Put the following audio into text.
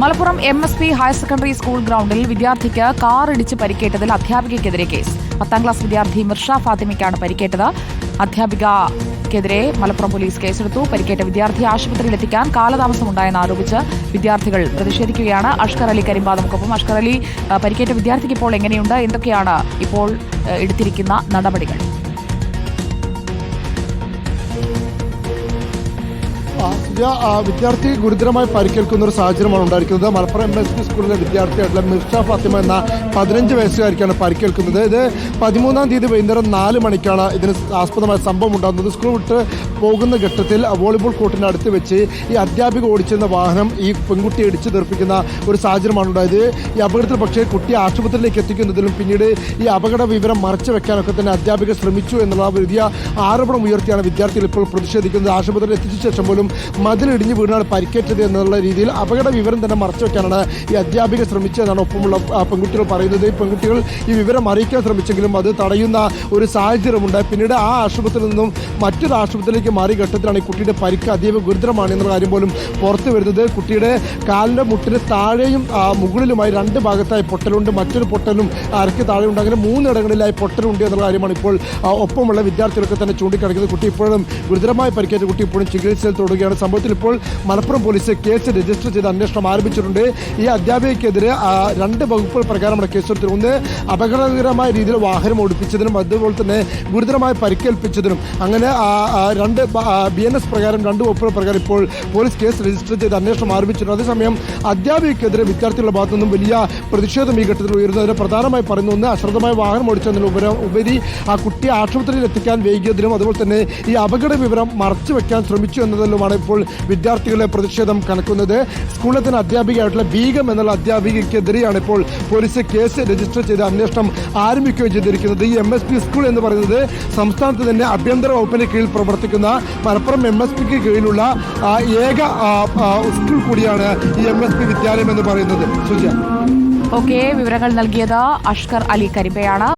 Malappuram M S P higher secondary school ഗ്രൗണ്ടിൽ വിദ്യാർത്ഥിക്ക് car ഇടിച്ച് പരിക്കേറ്റതിൽ അധ്യാപികയ്ക്കെതിരെ കേസ്. പത്താം ക്ലാസ് വിദ്യാർത്ഥി മിർഷ ഫാത്തിമയ്ക്കാണ് പരിക്കേറ്റത്. അധ്യാപികക്കെതിരെ മലപ്പുറം പോലീസ് കേസെടുത്തു. പരിക്കേറ്റ വിദ്യാർത്ഥി ആശുപത്രിയിൽ എത്തിക്കാൻ കാലതാമസമുണ്ടായെന്ന് ആരോപിച്ച് വിദ്യാർത്ഥികൾ പ്രതിഷേധിക്കുകയാണ്. അഷ്കർ അലി കരിമ്പാദമുക്കൊപ്പം അഷ്കർ അലി പരിക്കേറ്റ വിദ്യാർത്ഥിക്ക് ഇപ്പോൾ എങ്ങനെയുണ്ട്? എന്തൊക്കെയാണ് ഇപ്പോൾ എടുത്തിരിക്കുന്ന നടപടികൾ? സുജ, വിദ്യാർത്ഥി ഗുരുതരമായി പരിക്കേൽക്കുന്ന ഒരു സാഹചര്യമാണ് ഉണ്ടായിരിക്കുന്നത്. മലപ്പുറം എം എസ് പി സ്കൂളിലെ വിദ്യാർത്ഥിയായിട്ടുള്ള മിർഷ ഫാത്തിമ എന്ന പതിനഞ്ച് വയസ്സുകാരിക്കാണ് പരിക്കേൽക്കുന്നത്. ഇത് പതിമൂന്നാം തീയതി വൈകുന്നേരം നാല് മണിക്കാണ് ഇതിന് ആസ്പദമായ സംഭവം ഉണ്ടാകുന്നത്. സ്കൂൾ വിട്ട് പോകുന്ന ഘട്ടത്തിൽ വോളിബോൾ കോർട്ടിന് അടുത്ത് വെച്ച് ഈ അധ്യാപിക ഓടിച്ചിരുന്ന വാഹനം ഈ പെൺകുട്ടിയെ ഇടിച്ചു തീർപ്പിക്കുന്ന ഒരു സാഹചര്യമാണ് ഉണ്ടായത്. ഈ അപകടത്തിൽ പക്ഷേ കുട്ടിയെ ആശുപത്രിയിലേക്ക് എത്തിക്കുന്നതിലും പിന്നീട് ഈ അപകട വിവരം മറച്ചു വെക്കാനൊക്കെ തന്നെ അധ്യാപിക ശ്രമിച്ചു എന്നുള്ള വലിയ ആരോപണം ഉയർത്തിയാണ് വിദ്യാർത്ഥികൾ ഇപ്പോൾ പ്രതിഷേധിക്കുന്നത്. ആശുപത്രിയിൽ എത്തിച്ച ശേഷം പോലും മതിലിടിഞ്ഞ് വീണാണ് പരിക്കേറ്റത് എന്നുള്ള രീതിയിൽ അപകട വിവരം തന്നെ മറച്ചു വെക്കാനാണ് ഈ അധ്യാപിക ശ്രമിച്ചതെന്നാണ് ഒപ്പമുള്ള പെൺകുട്ടികൾ പറയുന്നത്. ഈ പെൺകുട്ടികൾ ഈ വിവരം അറിയിക്കാൻ ശ്രമിച്ചെങ്കിലും അത് തടയുന്ന ഒരു സാഹചര്യമുണ്ട്. പിന്നീട് ആ ആശുപത്രിയിൽ നിന്നും മറ്റൊരു ആശുപത്രിയിലേക്ക് മാറിയ ഘട്ടത്തിലാണ് ഈ കുട്ടിയുടെ പരിക്ക് അതീവ ഗുരുതരമാണ് എന്നുള്ള കാര്യം പോലും പുറത്തു വരുന്നത്. കുട്ടിയുടെ കാലിന്റെ മുട്ടിന് താഴെയും മുകളിലുമായി രണ്ട് ഭാഗത്തായി പൊട്ടലുണ്ട്. മറ്റൊരു പൊട്ടലും അരക്ക് താഴെയുണ്ട്. അങ്ങനെ മൂന്നിടങ്ങളിലായി പൊട്ടലുണ്ട് എന്നുള്ള കാര്യമാണ് ഇപ്പോൾ ഒപ്പമുള്ള വിദ്യാർത്ഥികളൊക്കെ തന്നെ ചൂണ്ടിക്കാണിക്കുന്നത്. കുട്ടി ഇപ്പോഴും ഗുരുതരമായി പരിക്കേറ്റ കുട്ടി ഇപ്പോഴും ചികിത്സയിൽ തുടരുകയാണ് സംഭവത്തിൽ ഇപ്പോൾ മലപ്പുറം പോലീസ് കേസ് രജിസ്റ്റർ ചെയ്ത് അന്വേഷണം ആരംഭിച്ചിട്ടുണ്ട്. ഈ അധ്യാപികയ്ക്കെതിരെ രണ്ട് വകുപ്പുകൾ പ്രകാരമാണ് കേസെടുത്തത് ഒന്ന് അപകടകരമായ രീതിയിൽ വാഹനം ഓടിപ്പിച്ചതിനും അതുപോലെ തന്നെ ഗുരുതരമായി പരിക്കേൽപ്പിച്ചതിനും. അങ്ങനെ രണ്ട് ബി എൻ എസ് പ്രകാരം രണ്ട് വകുപ്പുകൾ പ്രകാരം ഇപ്പോൾ പോലീസ് കേസ് രജിസ്റ്റർ ചെയ്ത് അന്വേഷണം ആരംഭിച്ചിട്ടുണ്ട്. അതേസമയം അധ്യാപികയ്ക്കെതിരെ വിദ്യാർത്ഥികളുടെ ഭാഗത്തു നിന്നും വലിയ പ്രതിഷേധം ഈ ഘട്ടത്തിൽ ഉയരുന്നതിന് പ്രധാനമായി പറയുന്ന ഒന്ന് അശ്രദ്ധമായി വാഹനം ഓടിച്ചതിന് ഉപരി ഉപരി ആ കുട്ടിയെ ആശുപത്രിയിൽ എത്തിക്കാൻ വൈകിയതിനും അതുപോലെ തന്നെ ഈ അപകട വിവരം മറച്ചു വെക്കാൻ ശ്രമിച്ചു എന്നതിലുമാണ് ഇപ്പോൾ വിദ്യാർത്ഥികളെ പ്രതിഷേധം കണക്കുന്നത് സ്കൂളിലെ അധ്യാപികയായിട്ടുള്ള ബീഗം എന്നുള്ള അധ്യാപികയ്ക്കെതിരെയാണ് ഇപ്പോൾ പോലീസ് കേസ് രജിസ്റ്റർ ചെയ്ത് അന്വേഷണം ആരംഭിക്കുകയും ചെയ്തിരിക്കുന്നത്. ഈ എം എസ് പി സ്കൂൾ എന്ന് പറയുന്നത് സംസ്ഥാനത്ത് തന്നെ ആഭ്യന്തര വകുപ്പിന് കീഴിൽ പ്രവർത്തിക്കുന്ന മലപ്പുറം എം എസ് പിക്ക് കീഴിലുള്ള ഏക സ്കൂൾ കൂടിയാണ് ഈ എം എസ് പി വിദ്യാലയം എന്ന് പറയുന്നത്. ഓക്കെ വിവരങ്ങൾ നൽകിയത് അഷ്കർ അലി കരിമ്പയാണ്.